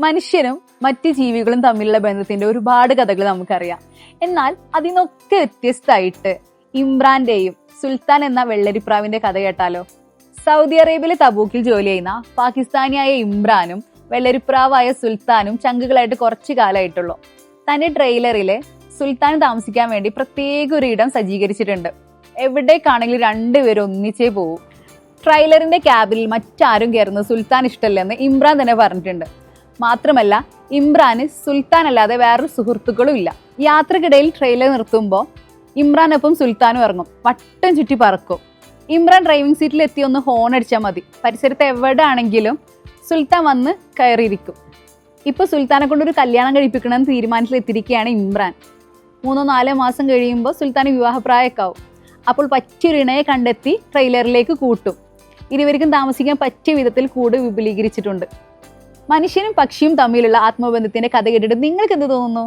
മനുഷ്യരും മറ്റ് ജീവികളും തമ്മിലുള്ള ബന്ധത്തിന്റെ ഒരുപാട് കഥകൾ നമുക്കറിയാം. എന്നാൽ അതിനൊക്കെ വ്യത്യസ്തമായിട്ട് ഇമ്രാന്റെയും സുൽത്താൻ എന്ന വെള്ളരിപ്രാവിന്റെ കഥ കേട്ടാലോ? സൗദി അറേബ്യയിലെ തബൂക്കിൽ ജോലി ചെയ്യുന്ന പാകിസ്ഥാനിയായ ഇമ്രാനും വെള്ളരിപ്രാവായ സുൽത്താനും ചങ്കുകളായിട്ട് കുറച്ചു കാലമായിട്ടുള്ളൂ. തന്റെ ട്രെയിലറിലെ സുൽത്താൻ താമസിക്കാൻ വേണ്ടി പ്രത്യേക ഒരു ഇടം സജ്ജീകരിച്ചിട്ടുണ്ട്. എവിടേക്കാണെങ്കിലും രണ്ടുപേരും ഒന്നിച്ചേ പോകൂ ട്രെയിലറിന്റെ ക്യാബിനിൽ മറ്റാരും കയറുന്നത് സുൽത്താൻ ഇഷ്ടമല്ലെന്ന് ഇമ്രാൻ തന്നെ പറഞ്ഞിട്ടുണ്ട്. മാത്രമല്ല ഇമ്രാന് സുൽത്താൻ അല്ലാതെ വേറൊരു സുഹൃത്തുക്കളും ഇല്ല യാത്രക്കിടയിൽ ട്രെയിലർ നിർത്തുമ്പോൾ ഇമ്രാനൊപ്പം സുൽത്താനും ഇറങ്ങും. വട്ടം ചുറ്റി പറക്കും. ഇമ്രാൻ ഡ്രൈവിംഗ് സീറ്റിൽ എത്തി ഒന്ന് ഹോൺ അടിച്ചാൽ മതി. പരിസരത്ത് എവിടെ ആണെങ്കിലും സുൽത്താൻ വന്ന് കയറിയിരിക്കും. ഇപ്പോൾ സുൽത്താനെ കൊണ്ട് ഒരു കല്യാണം കഴിപ്പിക്കണമെന്ന് തീരുമാനത്തിലെത്തിയിരിക്കുകയാണ് ഇമ്രാൻ. മൂന്നോ നാലോ മാസം കഴിയുമ്പോൾ സുൽത്താൻ വിവാഹപ്രായമൊക്കെ ആവും അപ്പോൾ പറ്റിയൊരു ഇണയെ കണ്ടെത്തി ട്രെയിലറിലേക്ക് കൂട്ടും. ഇരുവർക്കും താമസിക്കാൻ പറ്റിയ വിധത്തിൽ കൂട് വിപുലീകരിച്ചിട്ടുണ്ട്. മനുഷ്യനും പക്ഷിയും തമ്മിലുള്ള ആത്മബന്ധത്തിന്റെ കഥ കേട്ടിട്ട് നിങ്ങൾക്ക് എന്ത് തോന്നുന്നു?